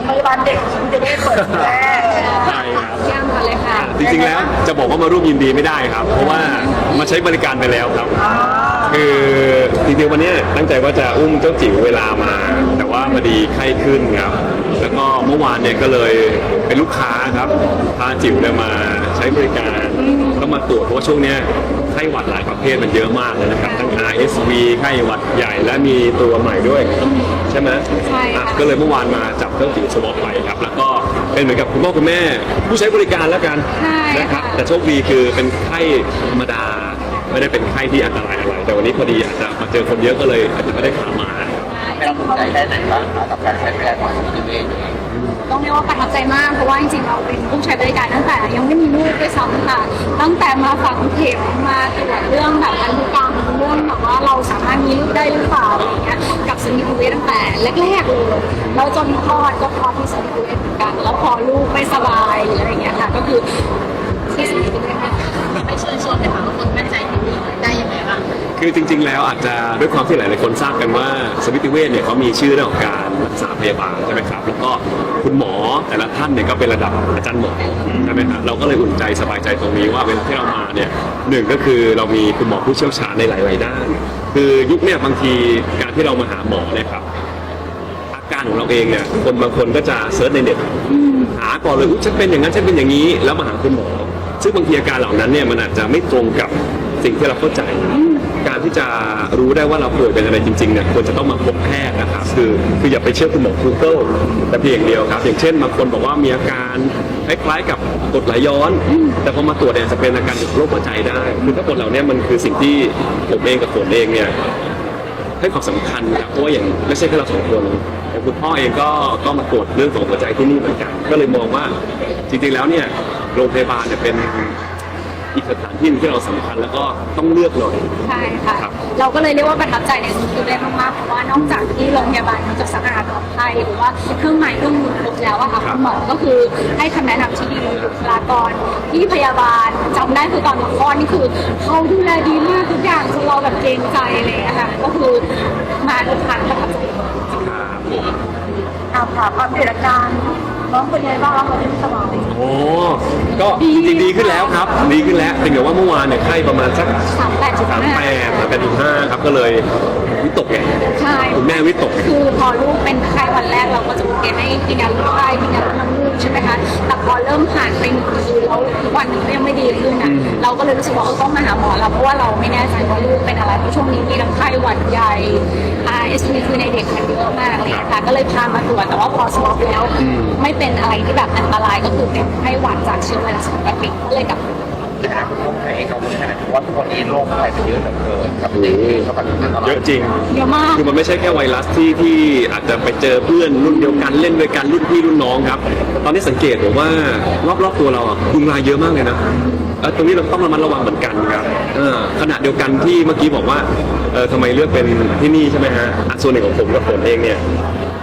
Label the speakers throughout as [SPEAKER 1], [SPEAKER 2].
[SPEAKER 1] โรงพยาบาลเด็กจะได้เปิดแรก
[SPEAKER 2] ใช่ครับ
[SPEAKER 3] ย่างกันเลยค่ะ
[SPEAKER 2] จริงๆแล้วจะบอกว่ามาร่วมยินดีไม่ได้ครับ เพราะว่ามาใช้บริการไปแล้วครับ คือจริงๆวันนี้ตั้งใจว่าจะอุ้มเจ้าจิ๋วเวลามา แต่ว่าพอดีไข้ขึ้นครับ แล้วก็เมื่อวานเนี่ยก็เลยเป็นลูกค้าครับพาจิ๋วเนี่ยมาใช้บริการก็มาตรวจเพราะว่าช่วงเนี้ยไข้หวัดหลายประเภทมันเยอะมากเลยนะครับทั้ง RSV ไข้หวัดใหญ่และมีตัวใหม่ด้วย ใช่ไหม
[SPEAKER 3] ใช่ค่ะ
[SPEAKER 2] อะก็เลยเมื่อวานมาจับเจ้าจิ๋วสวอปไปครับ แล้วก็เป็นเหมือนกับคุณพ่อคุณแม่ ผู้ใช้บริการแล้วกัน
[SPEAKER 3] ใช่
[SPEAKER 2] นะครับ
[SPEAKER 3] ค่ะ
[SPEAKER 2] แต่โชคดีคือเป็นไข้ธรรมดา ไม่ได้เป็นไข้ที่อันตรายอะไร แต่วันนี้พอดีอาจจะมาเจอคนเยอะก็เลยอาจจะไม่ได้ขามา
[SPEAKER 4] ให้เราภูมิใจแค่ไหนบ้างคะกับการใช้บริการของนิติเวช
[SPEAKER 3] ต้องเรียกว่าประทับใจมากเพราะว่าจริงๆเราเป็นผู้ใช้บริการตั้งแต่ยังไม่มีลูกด้วยซ้ำค่ะตั้งแต่มาฝังเข็มมาตรวจเรื่องแบบพันธุกรรม เรื่องแบบว่าเราสามารถมีลูกได้หรือเปล่าอะไรอย่างเงี้ยกับสมิติเวสตั้งแต่แรกๆเลยแล้วจนคลอดก็คลอดที่สมิธเวสเหมือนกัน แล้วพอลูกไม่สบายหรืออะไรเงี้ยค่ะก็คือที่สมิธเวส ไปเชิญชวนไปหาคนแม่ใจที่นี่ได้ยังไงบ้าง
[SPEAKER 2] คือจริง ๆ แล้วอาจจะด้วยความที่หลาย ๆ คนทราบกันว่าสมิติเวชเนี่ยเขามีชื่อเรื่องของการรักษาพยาบาลใช่ไหมครับแล้วก็คุณหมอแต่ละท่านเนี่ยก็เป็นระดับอาจารย์หมอใช่ไหมครับเราก็เลยอุ่นใจสบายใจตรงนี้ว่าเวลาที่เรามาเนี่ยหนึ่งก็คือเรามีคุณหมอผู้เชี่ยวชาญในหลาย ๆ ด้าน คือยุคเนี่ยบางทีการที่เรามาหาหมอเนี่ยครับอาการของเราเองเนี่ยคนบางคนก็จะเซิร์ชในเน็ตหาก่อนเลยอุ๊ยฉันเป็นอย่างนั้นฉันเป็นอย่างนี้แล้วมาหาคุณหมอ ซึ่งบางทีอาการเหล่านั้นเนี่ยมันอาจจะไม่ตรงกับสิ่งที่เราเข้าใจ การที่จะรู้ได้ว่าเราป่วยเป็นอะไรจริงๆเนี่ยควรจะต้องมาพบแพทย์นะครับคือคืออย่าไปเชื่อคุณหมอ Google แต่เพียงอย่างเดียวครับอย่างเช่นบางคนบอกว่ามีอาการคล้ายๆกับกดไหลย้อน แต่พอมาตรวจเนี่ยจะเป็นอาการโรคหัวใจได้คือทั้งหมดเหล่านี้มันคือสิ่งที่ผมเองกับฝนเองเนี่ยให้ความสำคัญครับเพราะว่าอย่างไม่ใช่แค่เราสองคนอย่คุณพ่อเองก็ก็มาตรวจเรื่องของหัวใจที่นี่เหมือนกัน ก็เลยมองว่าจริงๆแล้วเนี่ย โรงพยาบาลเนี่ยเป็นอีกสถานที่หนึ่งที่เราสำคัญแล้วก็ต้องเลือกหน่อย
[SPEAKER 3] ใช่ค่ะ
[SPEAKER 2] ครับ
[SPEAKER 3] เราก็เลยเรียกว่าประทับใจในสมิติเวชมากๆเพราะว่านอกจากที่โรงพยาบาลเขาจะสะอาดปลอดภัยหรือว่าเครื่องไม้เครื่องมือครบแล้วอะค่ะคุณหมอก็คือให้คำแนะนำที่ดีบุคลากรที่พยาบาลจำได้คือตอนหนูคลอดนี่คือเขาดูแลดีมากทุกอย่างจนเราแบบเกรงใจเลยอะค่ะก็คือมาทุกครั้งประทับใจ
[SPEAKER 1] อาผ่าความเดือดการน้องเป็นไงบ้างคะที่สมอง
[SPEAKER 2] โอ้ก็จริงๆดีขึ้นแล้วครับ ดีขึ้นแล้วเพียงแต่ว่าเมื่อวานเนี่ยไข้ประมาณสัก
[SPEAKER 3] สามแปดจุด
[SPEAKER 2] สาม
[SPEAKER 3] ห้า
[SPEAKER 2] แปดสามแปดจุดห้าครับก็เลยวิตกไง
[SPEAKER 3] ใช่
[SPEAKER 2] คุณแม่วิตก
[SPEAKER 3] คือพอลูกเป็นไข้วันแรกเราก็จะเกณฑ์ให้กินยาลดไข้กินยาลดน้ำมูกใช่ไหมคะแต่พอเริ่มผ่านไปหนึ่งคืนแล้ววันหนึงก็ยังไม่ดีขึ้นอะเราก็เลยรู้สึกว่าเออต้องมาหาหมอเราเพราะว่าเราไม่แน่ใจว่าลูกเป็นอะไรเพราะช่วงนี้มีทั้งไข้หวัดใหญ่ RSV คือในเด็กมันเยอะมากเลยค่ะก็เลยพามาตรวจแต่ว่าพอสวอปแล้ว ไม่เป็นอะไรที่แบบอันตรายก็คือเป็นไข้หวัดจากเชื้อไวรัสปกติก็เลยกลับ
[SPEAKER 4] นะคุณพ่อเองกังวลแค่ไหนเพราะว่าทุกวันนี้โรคภัยมันเยอะเหลือเกินกับเด็กเองก็แบบอันตราย
[SPEAKER 2] เยอะจริง
[SPEAKER 3] เยอะมาก
[SPEAKER 2] คือมันไม่ใช่แค่ไวรัสที่ที่อาจจะไปเจอเพื่อนรุ่นเดียวกันเล่นด้วยกันรุ่นพี่รุ่นน้องครับ ตอนนี้สังเกตผมว่ารอบๆตัวเราอะยุงลายเยอะมากเลยนะเออตรงนี้เราต้องระมัดระวังเหมือนกันครับเออขณะเดียวกันที่เมื่อกี้บอกว่าเออทำไมเลือกเป็นที่นี่ใช่ไหมฮะอะส่วนหนึ่งของผมกับผมเองเนี่ย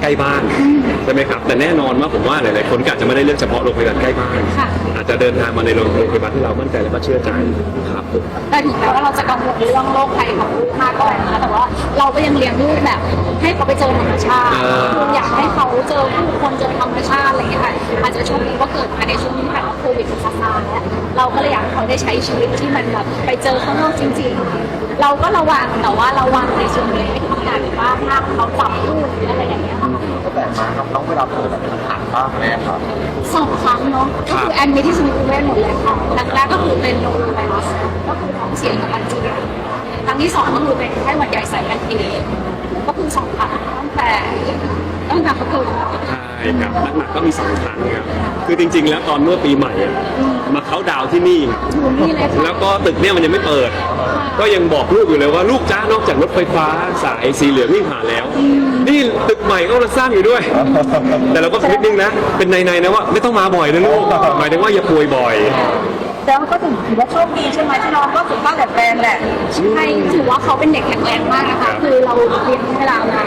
[SPEAKER 2] ใกล้บ้าน ใช่ไหมครับ แต่แน่นอนว่าผมว่าหลายๆคนก็อาจจะไม่ได้เลือกเฉพาะโรงพยาบาลใกล้บ้าน
[SPEAKER 3] ค่ะ
[SPEAKER 2] อาจจะเดินทางมาในโรงพยาบาลที่เรามั่นใจและก็เชื่อใจครับผม
[SPEAKER 3] แต่ถึงแม้ว่าเราจะกังวลเรื่องโรคภัยของลูกมากกว่านะคะแต่ว่าเราก็ยังเลี้ยงลูกแบบ ให้เขาไปเจอธรรมชาติ
[SPEAKER 2] อ่า
[SPEAKER 3] คืออยากให้เขาเจอผู้คนเจอธรรมชาติอะไรอย่างเงี้ยค่ะอาจจะโชคดีว่าเกิดมาในช่วงที่แบบว่าโควิดมันซาซาแล้วเราก็เลยอยากให้เขาได้ใช้ชีวิตที่มันแบบไปเจอข้างนอกจริง ๆ เราก็ระวังแต่ว่าระวังในส่วนเล็กๆที่แบบว่าถ้าเขาจับลูกหรืออะไรอย่างเงี้ย ค่ะ
[SPEAKER 4] ก็แต่มาครับน้องเวลาเปิดแบบมันหักบ้างไหมครับ
[SPEAKER 3] สองครั้งเนาะก็คือแอนมิที่สมิธเวชหมดเลยค่ะครั้งแรกก็คือเป็นโรคไวรัสก็คือท้องเสียกับอันเจียนครั้งที่สองก็คือเป็นไข้หวัดใหญ่สายพันธุ์เอก็คือสองครั้งตั้งแต่ตั้งแต่เขาเกิด มา
[SPEAKER 2] ใช่ครับหนักๆก็มีสองครั้งครับคือจริง ๆ แล้วตอนเมื่อปีใหม่อะมาเขาน์ดาวน์ที่นี่
[SPEAKER 3] อยู่นี่เลยค่ะ
[SPEAKER 2] แล้วก็ตึกเนี่ยมันยังไม่เปิด ก็ยังบอกลูกอยู่เลยว่าลูกจ้านอกจากรถไฟฟ้าสายสีเหลืองวิ่งผ่านแล้ว นี่ตึกใหม่ก็กำลังสร้างอยู่ด้วย แต่เราก็คิดนึงนะ เป็นในๆนะว่าไม่ต้องมาบ่อยนะลูกหมายถึงว่าอย่าป่วยบ่อย
[SPEAKER 1] แล้วก็ถือว่าโชคดีใช่ไหมที่น้องก็สุขภาพแข็งแรงแหละ
[SPEAKER 3] ใช่ถือว่าเขาเป็นเด็กแข็งแรงมากนะคะ คือเราเลี้ยงเวลามา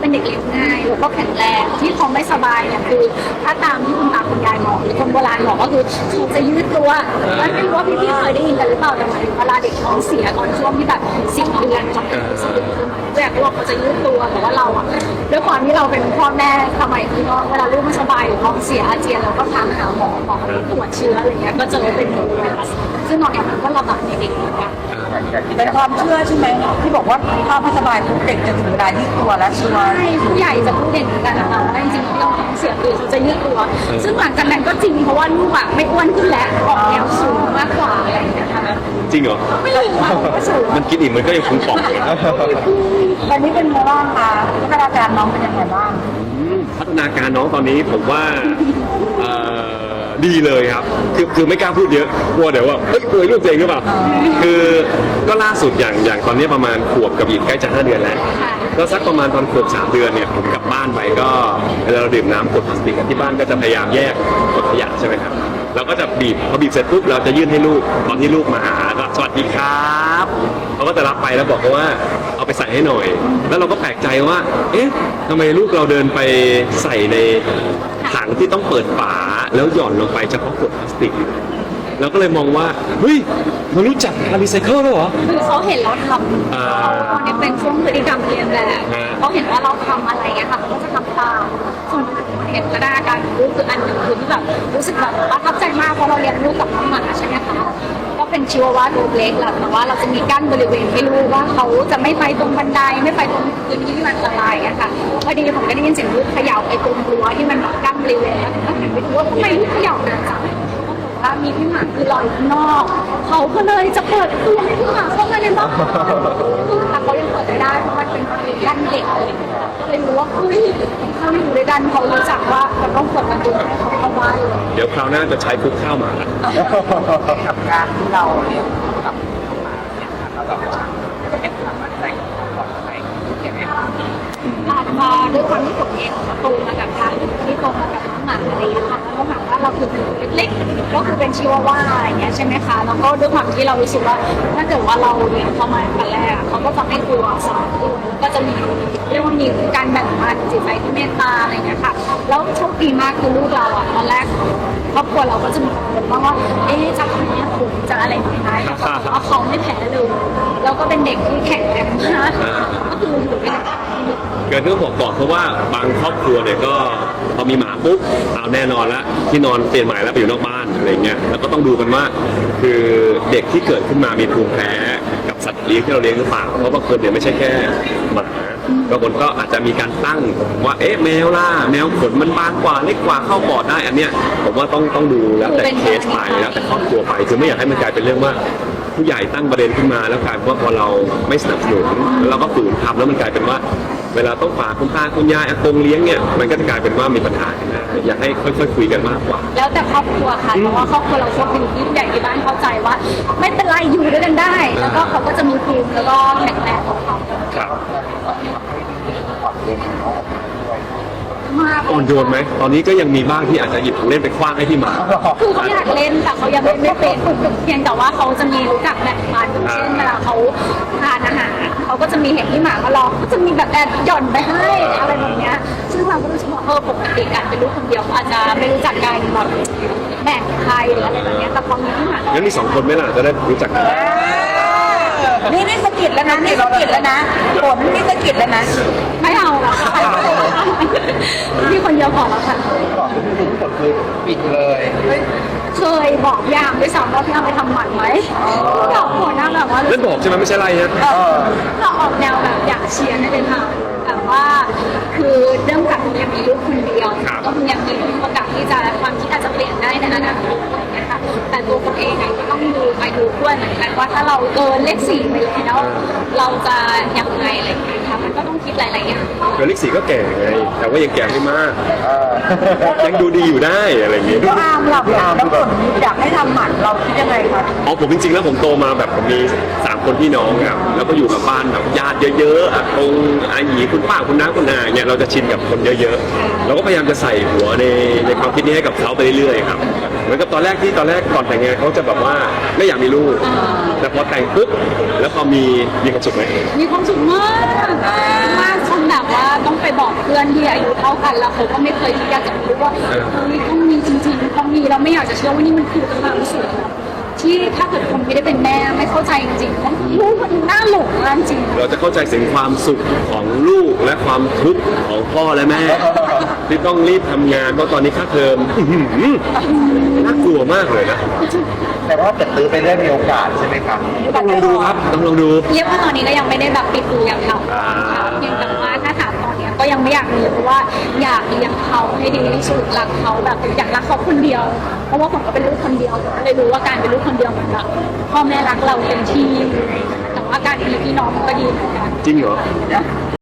[SPEAKER 3] เป็นเด็กเลี้ยงง่ายแล้วก็แข็งแรงที่เขาไม่สบายเนี่ยคือถ้าตามที่คุณตาคุณยายบอกหรือคนโบราณบอกก็คือเขาจะยืดตัวแล้วไม่รู้ว่าพี่ๆเคยได้ยินกันหรือเปล่าแต่หมายถึงเวลาเด็กท้องเสียตอนช่วงที่แบบสิบเดือนจนถึงสิบเดือนคือหมายกรว่าเขาจะยืดตัวแต่ว่าเราอะด้วยความที่เราเป็นพ่อแม่สมัยนี้เนาะเวลาลูกไม่สบายหรือท้องเสียอาเจียนเราก็พาหาหมอหมอตรวจเชื้ออะไรเงี้ยก็เจอเป็นไวรัสซึ่งนองแอมก็ระบาดในเด็กเหมือนกัน
[SPEAKER 1] เป็นความเชื่อใช่ไหมที่บอกว่าถ้าไม่สบายปุ๊บเด็กจะถึงเวลาที่ตัวและชัวร์
[SPEAKER 3] ใช่ผู้ใหญ่จะพูดอย่างนี้กันนะคะว่าจริงๆที่เราท้องเสียคือเขาจะยืดตัว ซึ่งหลังจากนั้นก็จริงเพราะว่าลูกอะไม่อ้วนขึ้นแล้วออกแนวสูงมากกว่าอะไรอย่างเงี้ยค่ะ
[SPEAKER 2] จริงเหรอ
[SPEAKER 3] ไม่รู้ว่าก็สูง
[SPEAKER 2] มันกินอิ่มมันก็ยังคงป่องอยู่นะ
[SPEAKER 1] ตอนนี้เป็นไงบ้างคะพัฒนาการน้องเป็นยังไงบ้าง
[SPEAKER 2] อืมพัฒนาการน้องตอนนี้ผมว่าเอ่อ ดีเลยครับ คือคือไม่กล้าพูดเยอะกลัวเดี๋ยวว่าเฮ้ยกลัวลูกตัวเองหรือเปล่าคือก็ล่าสุดอย่างอย่างตอนนี้ประมาณขวบกับอีกใกล้จะห้าเดือนแล้วก็สักประมาณตอนขวบสามเดือนเนี่ยผมกลับบ้านไปก็เวลาเราดื่มน้ำขวดพลาสติกกันที่บ้านก็จะพยายามแยกขวดขยะใช่ไหมครับเราก็จะบีบพอบีบเสร็จปุ๊บเราจะยื่นให้ลูกตอนที่ลูกมาหาก็สวัสดีครับเขาก็จะรับไปแล้วบอกเขาว่าเอาไปใส่ให้หน่อย แล้วเราก็แปลกใจว่า เอ๊ะทำไมลูกเราเดินไปใส่ในถังที่ต้องเปิดฝา แล้วหย่อนลงไปเฉพาะขวดพลาสติกเราก็เลยมองว่าเฮ้ยมันรู้จักการรีไซเคิลแล้วเหรอ
[SPEAKER 3] คือเขาเห็นเราทำ
[SPEAKER 2] อ่า
[SPEAKER 3] ตอนนี้เป็นช่วงพฤติกรรมเรียนแบบ
[SPEAKER 2] ฮะ
[SPEAKER 3] เขาเห็นว่าเราทำอะไรเงี้ยค่ะเขาก็จะทำตามส่วนเห็นพัฒนาการของลูกคืออันหนึ่งคือที่แบบรู้สึกแบบประทับใจมากเพราะเราเลี้ยงลูกกับน้องหมาใช่ไหมคะก็เป็นชิวาว่าตัวเล็กแหละแต่ว่าเราจะมีกั้นบริเวณให้ลูกว่าเขาจะไม่ไปตรงบันไดไม่ไปตรงพื้นที่ที่มันอันตรายอะค่ะพอดีผมก็ได้ยินเสียงลูกเขย่าไปตรงรั้วที่มันแบบกั้นบริเวณ แล้วผมก็หันไปดูว่าทำไมลูกเขย่านานจังว่ามีพี่หมาคือรอยข้างนอก เขาก็เลยจะเปิดประตูให้พี่หมาเข้ามาในบ้านแต่เขายังเปิดไม่ได้เพราะมันเป็นประตูกั้นเด็กเงี้ยเลยรู้ว่าเฮ้ยเขาไม่อยู่ด้วยกันเขารู้จักว่าเราต้องเปิดประตูให้เขาเข้าบ้านเดี๋
[SPEAKER 2] ยวคราวหน้าจะใช้คุกข้าวหมาละ
[SPEAKER 4] กับการที่เราเลี้ยงกับน้องหมาเนี่ยค่ะแล้วแบบเป็นความมั่นใจของเราก่อนไหมอย่างเงี้
[SPEAKER 3] มาด้วยความที่ผมเองโตมากับการที่โตมากับน้องหมาอะไรอย่างเงี้ยค่ะแล้วก็หมาว่าเราคือเล็กๆก็คือเป็นชิวาว่าอะไรอย่างเงี้ยใช่ไหมคะแล้วก็ด้วยความที่เรารู้สึกว่า ถ้าเกิดว่าเราเลี้ยงเขามาตั้งแต่แรกเขาก็จะไม่กลัวสัตว์ด้วยก็จะมีเรียกว่ามีการแบ่งปันจิตใจที่เมตตาอะไรอย่างเงี้ยค่ะแล้วโชคดีมากคือลูกเราอะตอนแรกครอบครัวเราก็จะมีกังวลบ้างว่าเอ๊ะจะทำยังไงผมจะอะไรยังไงแต่ปรากฏว่าเขาไม่แพ้เลยแล้วก็เป็นเด็กที่แข็งแรงมากก็คืออยู่เป็น
[SPEAKER 2] เกิดเรื่องบอกก่อนเพราะว่าบางครอบครัวเนี่ยก็พอมีหมาปุ๊บเอาแน่นอนละที่นอนเปลี่ยนใหม่แล้วไปอยู่นอกบ้านอะไรเงี้ยแล้วก็ต้องดูกันว่า คือเด็กที่เกิดขึ้นมามีภูมิแพ้กับสัตว์เลี้ยงที่เราเลี้ยงหรือเปล่าเพราะบางคนเนี่ยไม่ใช่แค่หมาบางคนก็อาจจะมีการตั้งว่าเอ๊ะแมวล่ะแมวขนมันบางกว่าเล็กกว่าเข้าปอดได้อันเนี้ยผมว่าต้องต้องดูแล้วแต่เคสไปแล้วแต่ครอบครัวไปคือไม่อยากให้มันกลายเป็นเรื่องว่าผู้ใหญ่ตั้งประเด็นขึ้นมาแล้วกลายเป็นว่าพอเราไม่สนับสนุนแล้วเราก็ฝืนทำแล้วมันกลายเป็นว่า เวลาต้องฝากคุณตาคุณยายอากงเลี้ยงเนี่ยมันก็จะกลายเป็นว่ามีปัญหาขึ้นมาอยากให้ค่อยๆคุยกันมากกว่า
[SPEAKER 3] แล้วแต่ครอบครัวค่ะเพราะว่าครอบครัวเราโชคดีที่ผู้ใหญ่ที่บ้านเข้าใจว่า ไม่เป็นไรอยู่ด้วยกันได้ แล้วก็เขาก็จะมีภูมิแล้วก็แข็งแรงของเขา
[SPEAKER 2] ครับ
[SPEAKER 4] อ่อ
[SPEAKER 2] นโยนไหมตอนนี้ก็ยังมีบ้างที่อาจจะหยิบของเล่นไปคว้างให้พี่หมา
[SPEAKER 3] คือเขาอยากเล่นแต่เขายังเล่นไม่เป็นเพียงแต่ว่าเขาจะมีรู้จักแบ่งปันเช่นเวลาเขาทานอาหารเขาก็จะมีเห็นที่หมามารอก็จะมีแบบแอบหย่อนไปให้อะไรแบบเนี้ยซึ่งเราก็รู้สึกว่าเออปกติการเป็นลูกคนเดียวอาจจะไม่รู้จักการแบบแบ่งใครหรืออะไรแบบเนี้ยแต่พอมีที่หมา
[SPEAKER 2] งั้นมีสองคนไหมล่ะจะได้รู้จักกัน
[SPEAKER 1] นี่นี่สะกิดแล้วนะนี่สะกิดแล้วนะฝนนี่สะกิดแล้วนะ
[SPEAKER 3] ไม่เอาละค่ะพี่คนเดียวพอแล้วค่ะ
[SPEAKER 4] ก่อนที่ทุกคนคือปิดเลย
[SPEAKER 3] เคยบอกยามด้วยซ้ำว่าพี่เอาไปทำหมันไหมเราหัวหน้าแบบว่า
[SPEAKER 2] เล่นบอกใช่ไหมไม่ใช่ไรนะ
[SPEAKER 3] เราออกแนวแบบอยากเชียร์ให้เป็นทางแต่ ว่า คือเรื่องจากยังมีลูกคนเดียวก็คือยังมีโอกาสที่จะความคิดอาจจะเปลี่ยนได้ในอนาคตนะคะแต่ตัวคนเองไงก็ต้องดูไปดูด้วยเหมือนกันว่าถ้าเราเกินเลขสี่ไปแล้วเราจะยังไงอะไรอย่างเงี้ยค่ะ มันก็ต้องคิดหลายๆอย่าง
[SPEAKER 2] เกิดลิกสีก็แก่ไง แต่ว่ายังแก่ไม่มาก ยังดูดีอยู่ได้อะไรอย่างเงี้ย
[SPEAKER 1] ก็อามหลับหลับแล้วฝนอยากให้ทำหมันเราคิดยังไงคะ
[SPEAKER 2] อ๋อผมจริงๆแล้วผมโตมาแบบผมมีสามคนพี่น้องครับแล้วก็อยู่กับบ้านแบบญาติเยอะๆอากงอาหยีคุณป้าคุณน้าคุณอาเนี่ยเราจะชินกับคนเยอะๆเราก็พยายามจะใส่หัวในในความคิดนี้ให้กับเขาไปเรื่อยๆครับเห มือนกับตอนแรกที่ตอนแรกก่อนแต่งงานเขาจะแบบว่าไม่อยากมีลูก แต่พอแต่งปุ๊บแล้วพอมีมีความสุขไหม
[SPEAKER 3] มีความสุขมากมากคนแบบว่าต้องไปบอกเพื่อนที่อายุเท่ากันแล้วเขาก็ไม่เคยที่อยากจะรู้ว่าเฮ้ยต้องมีจริงๆต้องมีเราไม่อยากจะเชื่อว่านี่มันคือความรู้สึกแบบ ที่ถ้าเกิดคนไม่ได้เป็นแม่ไม่เข้าใจจริงๆว่าลูกมันน่าหลงมากจริง
[SPEAKER 2] เราจะเข้าใจถึงความสุขของลูกและความทุกข์ของพ่อและแม่ ที่ต้องรีบทำงานเพราะตอนนี้ค่าเทอมอื้อหือน่ากลัวมากเลยนะ
[SPEAKER 4] แต่ว่าเกิดตื้อไปเรื่อยมีโอกาสใช่ไหมครับ
[SPEAKER 2] ต้องลองดูครับต้องลองดู
[SPEAKER 3] เรียกว่าตอนนี้ก็ยังไม่ได้แบบปิดดูอย่างเขา
[SPEAKER 2] อ่า
[SPEAKER 3] เพียงแต่ว่า ก็ยังไม่อยากมีเพราะว่าอยากเลี้ยงเขาให้ดีที่สุดรักเขาแบบอยากรักเขาคนเดียว เพราะว่าผมก็เป็นลูกคนเดียวก็เลยรู้ว่าการเป็นลูกคนเดียวเหมือนแบบพ่อแม่รักเราเต็มที่แต่ว่าการมีพี่น้องมันก็ดีเหมือนกัน
[SPEAKER 2] จริงเหรอ